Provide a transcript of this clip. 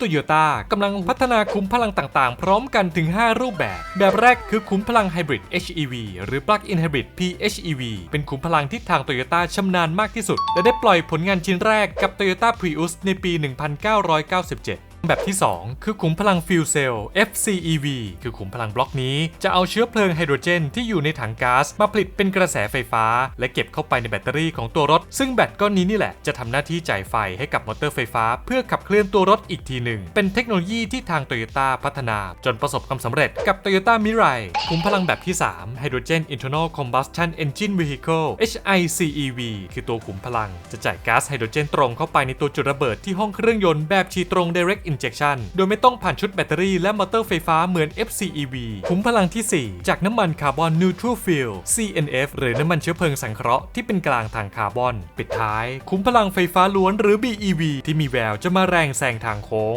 โตโยต้ากำลังพัฒนาคุ้มพลังต่างๆ พร้อมกันถึง 5 รูปแบบ แบบแรกคือคุ้มพลังไฮบริด HEV หรือ Plug-in Hybrid PHEV เป็นคุ้มพลังที่ทางโตโยต้าชำนาญมากที่สุด และได้ปล่อยผลงานชิ้นแรกกับ Toyota Prius ในปี 1997 แบบที่ 2 คือขุมพลังฟิวเซล FCEV คือขุมพลังบล็อกนี้จะเอาเชื้อเพลิงไฮโดรเจนที่อยู่ในถังก๊าซมาผลิตเป็นกระแสไฟฟ้า และเก็บเข้าไปในแบตเตอรี่ของตัวรถ ซึ่งแบตก้อนนี้นี่แหละจะทำหน้าที่จ่ายไฟให้กับมอเตอร์ไฟฟ้า เพื่อขับเคลื่อนตัวรถอีกทีหนึ่ง เป็นเทคโนโลยีที่ทางโตโยต้าพัฒนา จนประสบความสำเร็จกับ Toyota Mirai ขุมพลังแบบที่3 Hydrogen Internal Combustion Engine Vehicle HICEV คือตัวขุมพลังจะจ่ายก๊าซไฮโดรเจนตรงเข้าไปในตัวจุดระเบิดที่ห้องเครื่องยนต์แบบฉีดตรง Direct Injection โดยไม่ต้องผ่านชุดแบตเตอรี่และมอเตอร์ไฟฟ้าเหมือน FCEV คุ้มพลังที่ 4 จากน้ำมันคาร์บอน Neutral Fuel CNF หรือน้ำมันเชื้อเพลิงสังเคราะห์ที่เป็นกลางทางคาร์บอน ปิดท้าย คุ้มพลังไฟฟ้าล้วนหรือ BEV ที่มีแววจะมาแรงแซงทางโค้ง